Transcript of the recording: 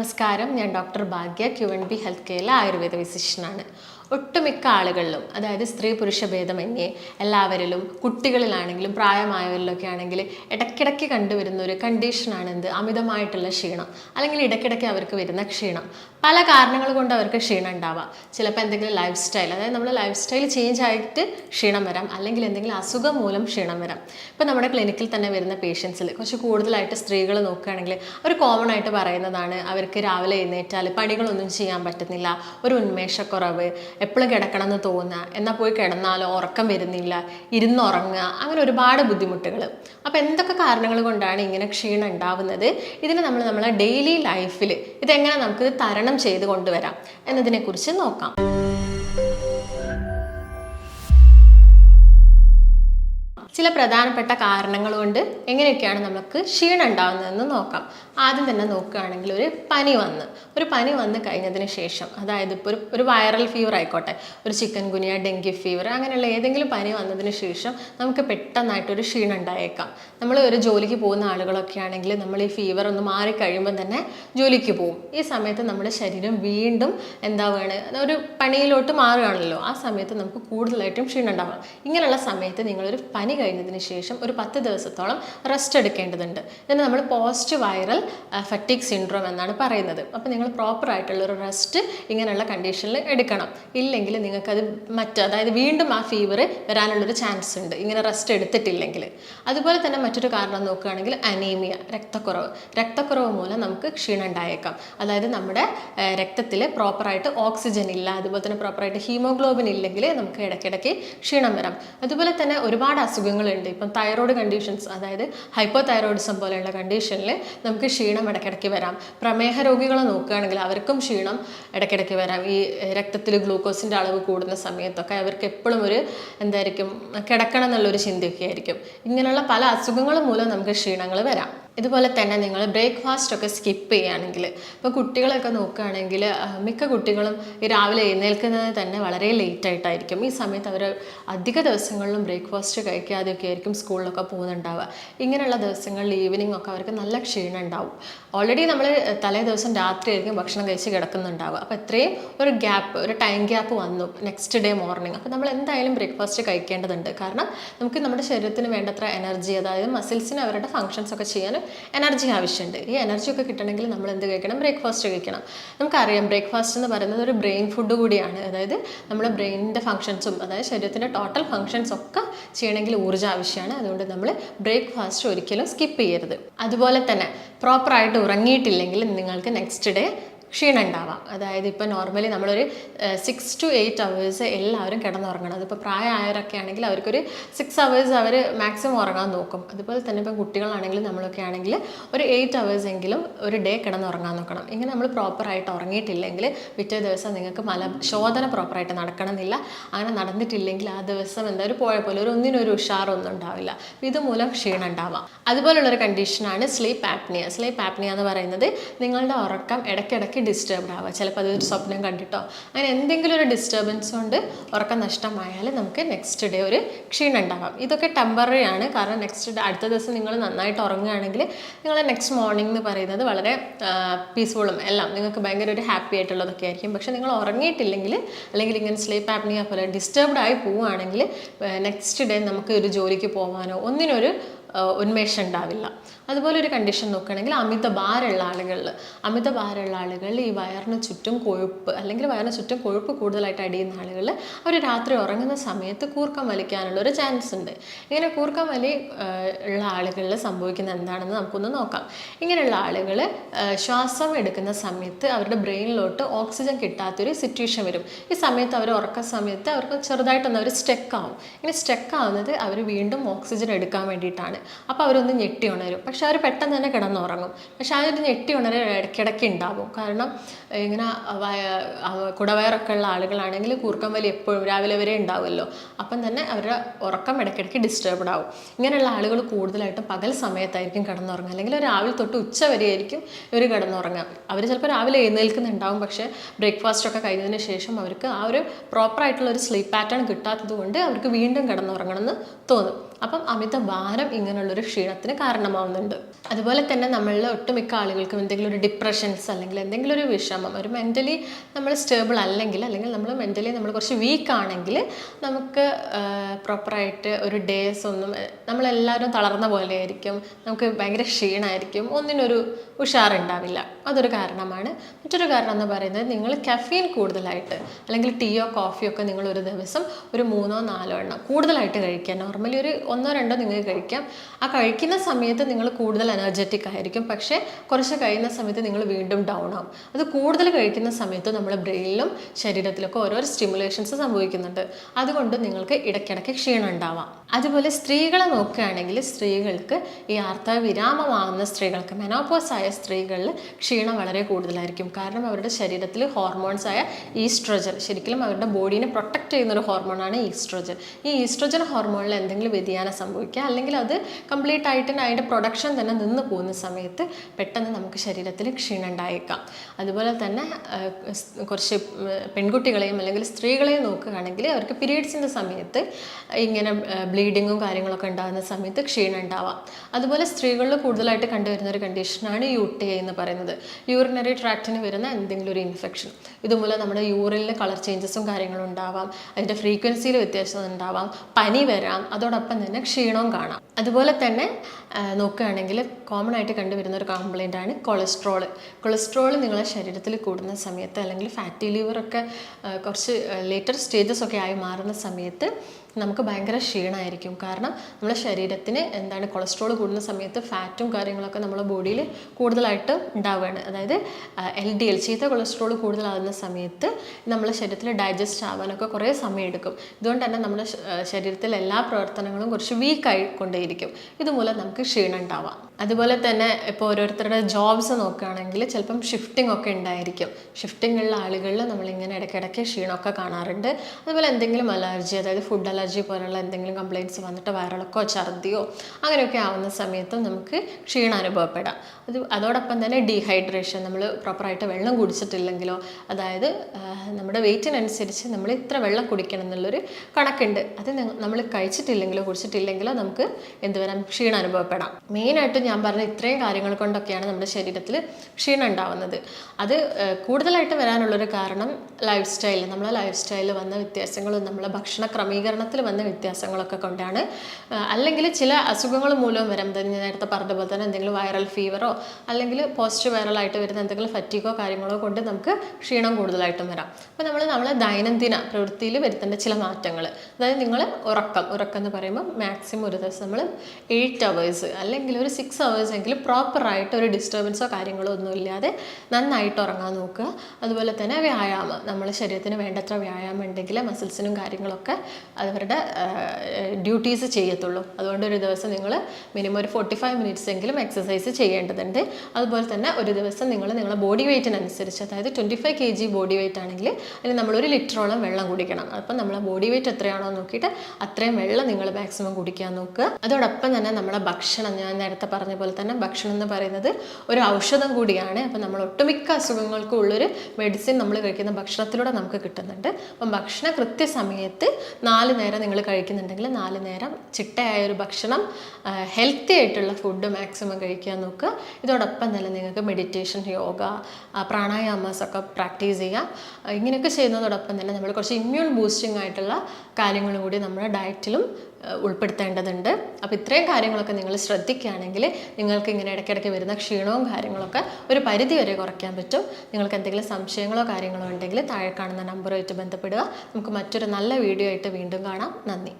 നമസ്കാരം. ഞാൻ doctor Bhagya Q N B health കെയറിലെ Ayurveda ഫിസിഷ്യനാണ് ഒട്ടുമിക്ക ആളുകളിലും അതായത് സ്ത്രീ പുരുഷ ഭേദമന്യേ എല്ലാവരിലും കുട്ടികളിലാണെങ്കിലും പ്രായമായവരിലൊക്കെ ആണെങ്കിൽ ഇടയ്ക്കിടയ്ക്ക് കണ്ടുവരുന്ന ഒരു കണ്ടീഷനാണ് എന്ത്? അമിതമായിട്ടുള്ള ക്ഷീണം. അല്ലെങ്കിൽ ഇടയ്ക്കിടയ്ക്ക് അവർക്ക് വരുന്ന ക്ഷീണം. പല കാരണങ്ങൾ കൊണ്ട് അവർക്ക് ക്ഷീണം ഉണ്ടാവാം. ചിലപ്പോൾ എന്തെങ്കിലും ലൈഫ് സ്റ്റൈൽ അതായത് നമ്മൾ ലൈഫ് സ്റ്റൈൽ ചേഞ്ച് ആയിട്ട് ക്ഷീണം വരാം. അല്ലെങ്കിൽ എന്തെങ്കിലും അസുഖം മൂലം ക്ഷീണം വരാം. ഇപ്പോൾ നമ്മുടെ ക്ലിനിക്കിൽ തന്നെ വരുന്ന പേഷ്യൻസിൽ കുറച്ച് കൂടുതലായിട്ട് സ്ത്രീകൾ നോക്കുകയാണെങ്കിൽ അവർ കോമൺ ആയിട്ട് പറയുന്നതാണ് അവർക്ക് രാവിലെ എഴുന്നേറ്റാൽ പണികളൊന്നും ചെയ്യാൻ പറ്റുന്നില്ല ഒരു ഉന്മേഷക്കുറവ് എപ്പോഴും കിടക്കണം എന്ന് തോന്നുക. എന്നാൽ പോയി കിടന്നാലോ ഉറക്കം വരുന്നില്ല ഇരുന്നുറങ്ങുക അങ്ങനെ ഒരുപാട് ബുദ്ധിമുട്ടുകൾ. അപ്പോൾ എന്തൊക്കെ കാരണങ്ങൾ കൊണ്ടാണ് ഇങ്ങനെ ക്ഷീണം ഉണ്ടാവുന്നത്? ഇതിന് നമ്മൾ നമ്മളെ ഡെയിലി ലൈഫിൽ ഇതെങ്ങനെ നമുക്ക് തരണം ചെയ്ത് കൊണ്ടുവരാം എന്നതിനെക്കുറിച്ച് നോക്കാം. ചില പ്രധാനപ്പെട്ട കാരണങ്ങൾ കൊണ്ട് എങ്ങനെയൊക്കെയാണ് നമുക്ക് ക്ഷീണം ഉണ്ടാകുന്നതെന്ന് നോക്കാം. ആദ്യം തന്നെ നോക്കുകയാണെങ്കിൽ ഒരു പനി വന്ന് ഒരു പനി വന്ന് കഴിഞ്ഞതിന് ശേഷം അതായത് ഇപ്പോൾ ഒരു ഒരു വൈറൽ ഫീവർ ആയിക്കോട്ടെ ഒരു ചിക്കൻ ഗുനിയ ഡെങ്കി ഫീവർ അങ്ങനെയുള്ള ഏതെങ്കിലും പനി വന്നതിന് ശേഷം നമുക്ക് പെട്ടെന്നായിട്ടൊരു ക്ഷീണം ഉണ്ടായേക്കാം. നമ്മൾ ഒരു ജോലിക്ക് പോകുന്ന ആളുകളൊക്കെ ആണെങ്കിൽ നമ്മൾ ഈ ഫീവർ ഒന്ന് മാറിക്കഴിയുമ്പോൾ തന്നെ ജോലിക്ക് പോകും. ഈ സമയത്ത് നമ്മുടെ ശരീരം വീണ്ടും എന്താവുകയാണ് ഒരു പണിയിലോട്ട് മാറുകയാണല്ലോ. ആ സമയത്ത് നമുക്ക് കൂടുതലായിട്ടും ക്ഷീണം ഉണ്ടാവാം. ഇങ്ങനെയുള്ള സമയത്ത് നിങ്ങളൊരു പനി കഴിഞ്ഞതിന് ശേഷം ഒരു പത്ത് ദിവസത്തോളം റെസ്റ്റ് എടുക്കേണ്ടതുണ്ട്. ഇതിന് നമ്മൾ പോസ്റ്റ് വൈറൽ ഫെറ്റിക് സിൻഡ്രോം എന്നാണ് പറയുന്നത്. അപ്പോൾ നിങ്ങൾ പ്രോപ്പർ ആയിട്ടുള്ള ഒരു റെസ്റ്റ് ഇങ്ങനെയുള്ള കണ്ടീഷനിൽ എടുക്കണം. ഇല്ലെങ്കിൽ നിങ്ങൾക്കത് മറ്റ് അതായത് വീണ്ടും ആ ഫീവർ വരാനുള്ളൊരു ചാൻസ് ഉണ്ട്. ഇങ്ങനെ റെസ്റ്റ് എടുത്തിട്ടില്ലെങ്കിൽ. അതുപോലെ തന്നെ മറ്റൊരു കാരണം നോക്കുകയാണെങ്കിൽ അനീമിയ രക്തക്കുറവ്. രക്തക്കുറവ് മൂലം നമുക്ക് ക്ഷീണം ഉണ്ടായേക്കാം. അതായത് നമ്മുടെ രക്തത്തിൽ പ്രോപ്പറായിട്ട് ഓക്സിജൻ ഇല്ല. അതുപോലെ തന്നെ പ്രോപ്പറായിട്ട് ഹീമോഗ്ലോബിൻ ഇല്ലെങ്കിൽ നമുക്ക് ഇടയ്ക്കിടയ്ക്ക് ക്ഷീണം വരാം. അതുപോലെ തന്നെ ഒരുപാട് അസുഖങ്ങളുണ്ട് ഇപ്പം തൈറോയ്ഡ് കണ്ടീഷൻസ് അതായത് ഹൈപ്പോ തൈറോയിഡിസം പോലെയുള്ള കണ്ടീഷനിൽ നമുക്ക് ക്ഷീണം ഇടയ്ക്കിടയ്ക്ക് വരാം. പ്രമേഹ രോഗികളെ നോക്കുകയാണെങ്കിൽ അവർക്കും ക്ഷീണം ഇടയ്ക്കിടയ്ക്ക് വരാം. ഈ രക്തത്തിൽ ഗ്ലൂക്കോസിന്റെ അളവ് കൂടുന്ന സമയത്തൊക്കെ അവർക്ക് എപ്പോഴും ഒരു എന്തായിരിക്കും കിടക്കണം എന്നുള്ളൊരു ചിന്തയൊക്കെ ആയിരിക്കും. ഇങ്ങനെയുള്ള പല അസുഖങ്ങളും മൂലം നമുക്ക് ക്ഷീണങ്ങൾ വരാം. ഇതുപോലെ തന്നെ നിങ്ങൾ ബ്രേക്ക്ഫാസ്റ്റ് ഒക്കെ സ്കിപ്പ് ചെയ്യുകയാണെങ്കിൽ ഇപ്പോൾ കുട്ടികളൊക്കെ നോക്കുകയാണെങ്കിൽ മിക്ക കുട്ടികളും ഈ രാവിലെ എഴുന്നേൽക്കുന്നത് തന്നെ വളരെ ലേറ്റ് ആയിട്ടായിരിക്കും. ഈ സമയത്ത് അവർ അധിക ദിവസങ്ങളിലും ബ്രേക്ക്ഫാസ്റ്റ് കഴിക്കാതെയൊക്കെ ആയിരിക്കും സ്കൂളിലൊക്കെ പോകുന്നുണ്ടാവുക. ഇങ്ങനെയുള്ള ദിവസങ്ങളിൽ ഈവനിങ് ഒക്കെ അവർക്ക് നല്ല ക്ഷീണം ഉണ്ടാവും. ഓൾറെഡി നമ്മൾ തലേ ദിവസം രാത്രി ആയിരിക്കും ഭക്ഷണം കഴിച്ച് കിടക്കുന്നുണ്ടാവുക. അപ്പോൾ ഇത്രയും ഒരു ഗ്യാപ്പ് ഒരു ടൈം ഗ്യാപ്പ് വന്നു നെക്സ്റ്റ് ഡേ മോർണിംഗ് അപ്പോൾ നമ്മൾ എന്തായാലും ബ്രേക്ക്ഫാസ്റ്റ് കഴിക്കേണ്ടതുണ്ട്. കാരണം നമുക്ക് നമ്മുടെ ശരീരത്തിന് വേണ്ടത്ര എനർജി അതായത് മസിൽസിന് അവരുടെ ഫങ്ഷൻസ് ഒക്കെ ചെയ്യാൻ എനർജി ആവശ്യമുണ്ട്. ഈ എനർജി ഒക്കെ കിട്ടണമെങ്കിൽ നമ്മൾ എന്ത് കഴിക്കണം? ബ്രേക്ക്ഫാസ്റ്റ് കഴിക്കണം. നമുക്കറിയാം ബ്രേക്ക്ഫാസ്റ്റ് എന്ന് പറയുന്നത് ഒരു ബ്രെയിൻ ഫുഡ് കൂടിയാണ്. അതായത് നമ്മുടെ ബ്രെയിനിന്റെ ഫങ്ഷൻസും അതായത് ശരീരത്തിന്റെ ടോട്ടൽ ഫങ്ഷൻസ് ഒക്കെ ചെയ്യണമെങ്കിൽ ഊർജം ആവശ്യമാണ്. അതുകൊണ്ട് നമ്മൾ ബ്രേക്ക്ഫാസ്റ്റ് ഒരിക്കലും സ്കിപ്പ് ചെയ്യരുത്. അതുപോലെ തന്നെ പ്രോപ്പറായിട്ട് ഉറങ്ങിയിട്ടില്ലെങ്കിൽ നിങ്ങൾക്ക് നെക്സ്റ്റ് ഡേ ക്ഷീണം ഉണ്ടാവാം അതായത് ഇപ്പോൾ നോർമലി നമ്മളൊരു സിക്സ് ടു എയ്റ്റ് അവേഴ്സ് എല്ലാവരും കിടന്നുറങ്ങണം. അതിപ്പോൾ പ്രായമായവരൊക്കെ ആണെങ്കിൽ അവർക്കൊരു സിക്സ് അവേഴ്സ് അവർ മാക്സിമം ഉറങ്ങാൻ നോക്കും. അതുപോലെ തന്നെ ഇപ്പം കുട്ടികളാണെങ്കിലും നമ്മളൊക്കെ ആണെങ്കിൽ ഒരു എയ്റ്റ് അവേഴ്സ് എങ്കിലും ഒരു ഡേ കിടന്നുറങ്ങാൻ നോക്കണം. ഇങ്ങനെ നമ്മൾ പ്രോപ്പറായിട്ട് ഉറങ്ങിയിട്ടില്ലെങ്കിൽ പിറ്റേ ദിവസം നിങ്ങൾക്ക് മല ശോധന പ്രോപ്പറായിട്ട് നടക്കണമെന്നില്ല. അങ്ങനെ നടന്നിട്ടില്ലെങ്കിൽ ആ ദിവസം എന്തായാലും പോയ പോലെ ഒരു ഒന്നിനൊരു ഉഷാറൊന്നും ഉണ്ടാവില്ല. ഇതുമൂലം ക്ഷീണം ഉണ്ടാവാം അതുപോലുള്ളൊരു കണ്ടീഷനാണ് സ്ലീപ്പ് ആപ്നിയ സ്ലീപ്പ് ആപ്നിയ എന്ന് പറയുന്നത് നിങ്ങളുടെ ഉറക്കം ഇടയ്ക്കിടയ്ക്ക് ഡിസ്റ്റർബ്ഡ് ആവുക ചിലപ്പോൾ അതൊരു സ്വപ്നം കണ്ടിട്ടോ. അങ്ങനെ എന്തെങ്കിലും ഒരു ഡിസ്റ്റർബൻസ് കൊണ്ട് ഉറക്കം നഷ്ടമായാൽ നമുക്ക് നെക്സ്റ്റ് ഡേ ഒരു ക്ഷീണം ഉണ്ടാവാം. ഇതൊക്കെ ടെമ്പററി ആണ്. കാരണം നെക്സ്റ്റ് ഡേ അടുത്ത ദിവസം നിങ്ങൾ നന്നായിട്ട് ഉറങ്ങുകയാണെങ്കിൽ നിങ്ങൾ നെക്സ്റ്റ് മോർണിംഗ് എന്ന് പറയുന്നത് വളരെ പീസ്ഫുള്ളും എല്ലാം നിങ്ങൾക്ക് ഭയങ്കര ഒരു ഹാപ്പി ആയിട്ടുള്ളതൊക്കെ ആയിരിക്കും. പക്ഷേ നിങ്ങൾ ഉറങ്ങിയിട്ടില്ലെങ്കിൽ അല്ലെങ്കിൽ ഇങ്ങനെ സ്ലീപ്പ് ആപ്നിയ പോലെ ഡിസ്റ്റർബ്ഡ് ആയി പോവുകയാണെങ്കിൽ നെക്സ്റ്റ് ഡേ നമുക്ക് ഒരു ജോലിക്ക് പോകാനോ ഒന്നിനൊരു ഉന്മേഷം ഉണ്ടാവില്ല. അതുപോലെ ഒരു കണ്ടീഷൻ നോക്കുകയാണെങ്കിൽ അമിത ഭാരമുള്ള ആളുകളിൽ അമിത ഭാരമുള്ള ആളുകൾ ഈ വയറിന് ചുറ്റും കൊഴുപ്പ് അല്ലെങ്കിൽ വയറിന് ചുറ്റും കൊഴുപ്പ് കൂടുതലായിട്ട് അടിയുന്ന ആളുകൾ അവർ രാത്രി ഉറങ്ങുന്ന സമയത്ത് കൂർക്കം വലിക്കാനുള്ള ഒരു ചാൻസ് ഉണ്ട്. ഇങ്ങനെ കൂർക്കം വലി ഉള്ള ആളുകളിൽ സംഭവിക്കുന്നത് എന്താണെന്ന് നമുക്കൊന്ന് നോക്കാം. ഇങ്ങനെയുള്ള ആളുകൾ ശ്വാസം എടുക്കുന്ന സമയത്ത് അവരുടെ ബ്രെയിനിലോട്ട് ഓക്സിജൻ കിട്ടാത്തൊരു സിറ്റുവേഷൻ വരും. ഈ സമയത്ത് അവർ ഉറക്ക സമയത്ത് അവർക്ക് ചെറുതായിട്ടൊന്ന് അവർ സ്റ്റെക്കാവും ഇങ്ങനെ സ്റ്റെക്കാവുന്നത് അവർ വീണ്ടും ഓക്സിജൻ എടുക്കാൻ വേണ്ടിയിട്ടാണ്. അപ്പോൾ അവരൊന്ന് ഞെട്ടി ഉണരും. പക്ഷെ അവർ പെട്ടെന്ന് തന്നെ കിടന്നുറങ്ങും. പക്ഷെ ആ ഒരു ഞെട്ടി ഉണരെ ഇടയ്ക്കിടയ്ക്ക് ഉണ്ടാവും കാരണം ഇങ്ങനെ വയ- കുടവയറൊക്കെ ഉള്ള ആളുകളാണെങ്കിൽ കൂർക്കം വലി എപ്പോഴും രാവിലെ വരെ ഉണ്ടാവുമല്ലോ അപ്പം തന്നെ അവരുടെ ഉറക്കം ഇടയ്ക്കിടയ്ക്ക് ഡിസ്റ്റർബ്ഡ് ആവും. ഇങ്ങനെയുള്ള ആളുകൾ കൂടുതലായിട്ടും പകൽ സമയത്തായിരിക്കും കിടന്നുറങ്ങുക. അല്ലെങ്കിൽ രാവിലെ തൊട്ട് ഉച്ച വരെ ആയിരിക്കും ഇവർ കിടന്നുറങ്ങുക. അവർ ചിലപ്പോൾ രാവിലെ എഴുന്നേൽക്കുന്നുണ്ടാവും. പക്ഷേ ബ്രേക്ക്ഫാസ്റ്റ് ഒക്കെ കഴിഞ്ഞതിന് ശേഷം അവർക്ക് ആ ഒരു പ്രോപ്പറായിട്ടുള്ള ഒരു സ്ലീപ്പ് പാറ്റേൺ കിട്ടാത്തത് കൊണ്ട് അവർക്ക് വീണ്ടും കിടന്നുറങ്ങണമെന്ന് തോന്നും. അപ്പം അമിത ഭാരം ഇങ്ങനെയുള്ളൊരു ക്ഷീണത്തിന് കാരണമാവുന്നുണ്ട്. അതുപോലെ തന്നെ നമ്മളിൽ ഒട്ടുമിക്ക ആളുകൾക്കും എന്തെങ്കിലും ഒരു ഡിപ്രഷൻസ് അല്ലെങ്കിൽ എന്തെങ്കിലും ഒരു വിഷമം ഒരു മെന്റലി നമ്മൾ സ്റ്റേബിൾ അല്ലെങ്കിൽ അല്ലെങ്കിൽ നമ്മൾ മെന്റലി നമ്മൾ കുറച്ച് വീക്ക് ആണെങ്കിൽ നമുക്ക് പ്രോപ്പറായിട്ട് ഒരു ഡേസ് ഒന്നും നമ്മളെല്ലാവരും തളർന്ന പോലെ ആയിരിക്കും നമുക്ക് ഭയങ്കര ക്ഷീണമായിരിക്കും ഒന്നിനൊരു ഉഷാറുണ്ടാവില്ല. അതൊരു കാരണമാണ്. മറ്റൊരു കാരണം എന്ന് പറയുന്നത് നിങ്ങൾ കഫീൻ കൂടുതലായിട്ട് അല്ലെങ്കിൽ ടീയോ കോഫിയോ ഒക്കെ നിങ്ങൾ ഒരു ദിവസം ഒരു മൂന്നോ നാലോ എണ്ണം കൂടുതലായിട്ട് കഴിക്കുക. നോർമലി ഒരു ഒന്നോ രണ്ടോ നിങ്ങൾക്ക് കഴിക്കാം. ആ കഴിക്കുന്ന സമയത്ത് നിങ്ങൾ കൂടുതൽ എനർജറ്റിക് ആയിരിക്കും. പക്ഷേ കുറച്ച് കഴിയുന്ന സമയത്ത് നിങ്ങൾ വീണ്ടും ഡൗൺ ആവും. അത് കൂടുതൽ കഴിക്കുന്ന സമയത്ത് നമ്മുടെ ബ്രെയിനിലും ശരീരത്തിലൊക്കെ ഓരോ സ്റ്റിമുലേഷൻസ് സംഭവിക്കുന്നുണ്ട്. അതുകൊണ്ട് നിങ്ങൾക്ക് ഇടയ്ക്കിടയ്ക്ക് ക്ഷീണം ഉണ്ടാവാം. അതുപോലെ സ്ത്രീകളെ നോക്കുകയാണെങ്കിൽ സ്ത്രീകൾക്ക് ഈ ആർത്തവ വിരാമമാകുന്ന സ്ത്രീകൾക്ക് മെനോപോസ് ആയ സ്ത്രീകളിൽ ക്ഷീണം വളരെ കൂടുതലായിരിക്കും. കാരണം അവരുടെ ശരീരത്തിൽ ഹോർമോൺസ് ആയ ഈസ്ട്രോജൻ ശരിക്കും അവരുടെ ബോഡീനെ പ്രൊട്ടക്റ്റ് ചെയ്യുന്ന ഒരു ഹോർമോണാണ് ഈസ്ട്രോജൻ ഈ ഈസ്ട്രോജൻ ഹോർമോണിൽ എന്തെങ്കിലും വ്യതിയാനം സംഭവിക്കുക. അല്ലെങ്കിൽ അത് കംപ്ലീറ്റ് ആയിട്ട് അതിന്റെ പ്രൊഡക്ഷൻ തന്നെ നിന്ന് പോകുന്ന സമയത്ത് പെട്ടെന്ന് നമുക്ക് ശരീരത്തിൽ ക്ഷീണം ഉണ്ടായേക്കാം. അതുപോലെ തന്നെ കുറച്ച് പെൺകുട്ടികളെയും അല്ലെങ്കിൽ സ്ത്രീകളെയും നോക്കുകയാണെങ്കിൽ അവർക്ക് പീരീഡ്സിന്റെ സമയത്ത് ഇങ്ങനെ ബ്ലീഡിങ്ങും കാര്യങ്ങളൊക്കെ ഉണ്ടാകുന്ന സമയത്ത് ക്ഷീണം ഉണ്ടാവാം. അതുപോലെ സ്ത്രീകളിൽ കൂടുതലായിട്ട് കണ്ടുവരുന്ന ഒരു കണ്ടീഷനാണ് യു ടി ഐ എന്ന് പറയുന്നത്. യൂറിനറി ട്രാക്റ്റിന് വരുന്ന എന്തെങ്കിലും ഒരു ഇൻഫെക്ഷൻ ഇതുമൂലം നമ്മുടെ യൂറിനിൽ കളർ ചേഞ്ചസും കാര്യങ്ങളും ഉണ്ടാവാം. അതിന്റെ ഫ്രീക്വൻസിയിൽ വ്യത്യാസം ഉണ്ടാവാം. പനി വരാം. അതോടൊപ്പം തന്നെ ക്ഷീണവും കാണാം. അതുപോലെ തന്നെ നോക്കുകയാണെങ്കിൽ കോമൺ ആയിട്ട് കണ്ടുവരുന്ന ഒരു കംപ്ലൈന്റ് ആണ് കൊളസ്ട്രോൾ കൊളസ്ട്രോൾ നിങ്ങളെ ശരീരത്തിൽ കൂടുന്ന സമയത്ത് അല്ലെങ്കിൽ ഫാറ്റി ലിവറൊക്കെ കുറച്ച് ലേറ്റർ സ്റ്റേജസ് ഒക്കെ ആയി മാറുന്ന സമയത്ത് നമുക്ക് ഭയങ്കര ക്ഷീണമായിരിക്കും കാരണം നമ്മുടെ ശരീരത്തിന് എന്താണ് കൊളസ്ട്രോൾ കൂടുന്ന സമയത്ത് ഫാറ്റും കാര്യങ്ങളൊക്കെ നമ്മുടെ ബോഡിയിൽ കൂടുതലായിട്ട് ഉണ്ടാവുകയാണ്. അതായത് എൽ ഡി എൽ ചീത്ത കൊളസ്ട്രോൾ കൂടുതലാകുന്ന സമയത്ത് നമ്മുടെ ശരീരത്തിൽ ഡൈജസ്റ്റ് ആവാനൊക്കെ കുറേ സമയം എടുക്കും ഇതുകൊണ്ട് തന്നെ നമ്മുടെ ശരീരത്തിലെ എല്ലാ പ്രവർത്തനങ്ങളും കുറച്ച് വീക്കായി കൊണ്ടേയിരിക്കും. ഇതുമൂലം നമുക്ക് ക്ഷീണം ഉണ്ടാവാം. അതുപോലെ തന്നെ ഇപ്പോൾ ഓരോരുത്തരുടെ ജോബ്സ് നോക്കുകയാണെങ്കിൽ ചിലപ്പം ഷിഫ്റ്റിംഗ് ഒക്കെ ഉണ്ടായിരിക്കും. ഷിഫ്റ്റിംഗ് ഉള്ള ആളുകളിൽ നമ്മളിങ്ങനെ ഇടയ്ക്കിടയ്ക്ക് ക്ഷീണമൊക്കെ കാണാറുണ്ട്. അതുപോലെ എന്തെങ്കിലും അലർജി അതായത് ഫുഡ് അലർജി പോലുള്ള എന്തെങ്കിലും കംപ്ലയിന്റ്സ് വന്നിട്ട് വയറിളക്കോ ഛർദിയോ അങ്ങനെയൊക്കെ ആവുന്ന സമയത്തും നമുക്ക് ക്ഷീണം അനുഭവപ്പെടാം. അത് അതോടൊപ്പം തന്നെ ഡീഹൈഡ്രേഷൻ നമ്മൾ പ്രോപ്പറായിട്ട് വെള്ളം കുടിച്ചിട്ടില്ലെങ്കിലോ അതായത് നമ്മുടെ വെയിറ്റിനനുസരിച്ച് നമ്മൾ ഇത്ര വെള്ളം കുടിക്കണം എന്നുള്ളൊരു കണക്കുണ്ട്. അത് നമ്മൾ കഴിച്ചിട്ടില്ലെങ്കിലോ കുടിച്ചിട്ടില്ലെങ്കിലോ നമുക്ക് എന്തുവരാം ക്ഷീണം അനുഭവപ്പെടാം. മെയിനായിട്ട് ഞാൻ പറഞ്ഞ ഇത്രയും കാര്യങ്ങൾ കൊണ്ടൊക്കെയാണ് നമ്മുടെ ശരീരത്തിൽ ക്ഷീണം ഉണ്ടാവുന്നത്. അത് കൂടുതലായിട്ട് വരാനുള്ളൊരു കാരണം ലൈഫ് സ്റ്റൈൽ നമ്മളെ ലൈഫ് സ്റ്റൈലിൽ വന്ന വ്യത്യാസങ്ങളും നമ്മളെ ഭക്ഷണ ക്രമീകരണത്തിൽ വന്ന വ്യത്യാസങ്ങളൊക്കെ കൊണ്ടാണ്. അല്ലെങ്കിൽ ചില അസുഖങ്ങൾ മൂലം വരാം. ഞാൻ നേരത്തെ പറഞ്ഞ പോലെ തന്നെ എന്തെങ്കിലും വൈറൽ ഫീവറോ അല്ലെങ്കിൽ പോസ്റ്റ് വൈറലായിട്ട് വരുന്ന എന്തെങ്കിലും ഫറ്റിക്കോ കാര്യങ്ങളോ കൊണ്ട് നമുക്ക് ക്ഷീണം കൂടുതലായിട്ടും വരാം. അപ്പോൾ നമ്മൾ നമ്മളെ ദൈനംദിന പ്രവൃത്തിയിൽ വരുത്തേണ്ട ചില മാറ്റങ്ങൾ. അതായത് നിങ്ങൾ ഉറക്കം ഉറക്കം എന്ന് പറയുമ്പോൾ മാക്സിമം ഒരു ദിവസം നമ്മൾ എയ്റ്റ് അവേഴ്സ് അല്ലെങ്കിൽ ഒരു സിക്സ് അവേഴ്സ് എങ്കിലും പ്രോപ്പറായിട്ട് ഒരു ഡിസ്റ്റർബൻസോ കാര്യങ്ങളോ ഒന്നും ഇല്ലാതെ നന്നായിട്ട് ഉറങ്ങാൻ നോക്കുക. അതുപോലെ തന്നെ വ്യായാമം. നമ്മുടെ ശരീരത്തിന് വേണ്ടത്ര വ്യായാമം ഉണ്ടെങ്കിൽ മസിൽസിനും കാര്യങ്ങളൊക്കെ അവരുടെ ഡ്യൂട്ടീസ് ചെയ്യത്തുള്ളൂ. അതുകൊണ്ട് ഒരു ദിവസം നിങ്ങൾ മിനിമം ഒരു ഫോർട്ടി ഫൈവ് മിനിറ്റ്സ് എങ്കിലും എക്സസൈസ് ചെയ്യേണ്ടതുണ്ട്. അതുപോലെ തന്നെ ഒരു ദിവസം നിങ്ങൾ നിങ്ങളുടെ ബോഡി വെയ്റ്റിനനുസരിച്ച് അതായത് twenty five K G body weight ആണെങ്കിൽ അതിന് നമ്മളൊരു ലിറ്ററോളം വെള്ളം കുടിക്കണം. അപ്പം നമ്മളെ ബോഡി വെയ്റ്റ് എത്രയാണോ നോക്കിയിട്ട് അത്രയും വെള്ളം നിങ്ങൾ മാക്സിമം കുടിക്കാൻ നോക്കുക. അതോടൊപ്പം തന്നെ നമ്മളെ ഭക്ഷണം ഞാൻ നേരത്തെ പറഞ്ഞ പോലെ തന്നെ ഭക്ഷണം എന്ന് പറയുന്നത് ഒരു ഔഷധം കൂടിയാണ്. അപ്പം നമ്മൾ ഒട്ടുമിക്ക അസുഖങ്ങൾക്കും ഉള്ളൊരു മെഡിസിൻ നമ്മൾ കഴിക്കുന്ന ഭക്ഷണത്തിലൂടെ നമുക്ക് കിട്ടുന്നുണ്ട്. അപ്പം ഭക്ഷണം കൃത്യസമയത്ത് നാല് നേരം നിങ്ങൾ കഴിക്കുന്നുണ്ടെങ്കിൽ നാല് നേരം ചിട്ടയായ ഒരു ഭക്ഷണം ഹെൽത്തി ആയിട്ടുള്ള ഫുഡ് മാക്സിമം കഴിക്കാൻ നോക്കുക. ഇതോടൊപ്പം തന്നെ നിങ്ങൾക്ക് മെഡിറ്റേഷൻ യോഗ പ്രാണായാമസ് ഒക്കെ പ്രാക്ടീസ് ചെയ്യാം. ഇങ്ങനെയൊക്കെ ചെയ്യുന്നതോടൊപ്പം തന്നെ നമ്മൾ കുറച്ച് ഇമ്മ്യൂൺ ബൂസ്റ്റിംഗ് ആയിട്ടുള്ള കാര്യങ്ങളും കൂടി നമ്മുടെ ഡയറ്റിലും ഉൾപ്പെടുത്തേണ്ടതുണ്ട്. അപ്പോൾ ഇത്രയും കാര്യങ്ങളൊക്കെ നിങ്ങൾ ശ്രദ്ധിക്കുകയാണെങ്കിൽ നിങ്ങൾക്ക് ഇങ്ങനെ ഇടയ്ക്കിടയ്ക്ക് വരുന്ന ക്ഷീണവും കാര്യങ്ങളൊക്കെ ഒരു പരിധി വരെ കുറയ്ക്കാൻ പറ്റും. നിങ്ങൾക്ക് എന്തെങ്കിലും സംശയങ്ങളോ കാര്യങ്ങളോ ഉണ്ടെങ്കിൽ താഴെ കാണുന്ന നമ്പറുമായിട്ട് ബന്ധപ്പെടുക. നമുക്ക് മറ്റൊരു നല്ല വീഡിയോ ആയിട്ട് വീണ്ടും കാണാം. നന്ദി.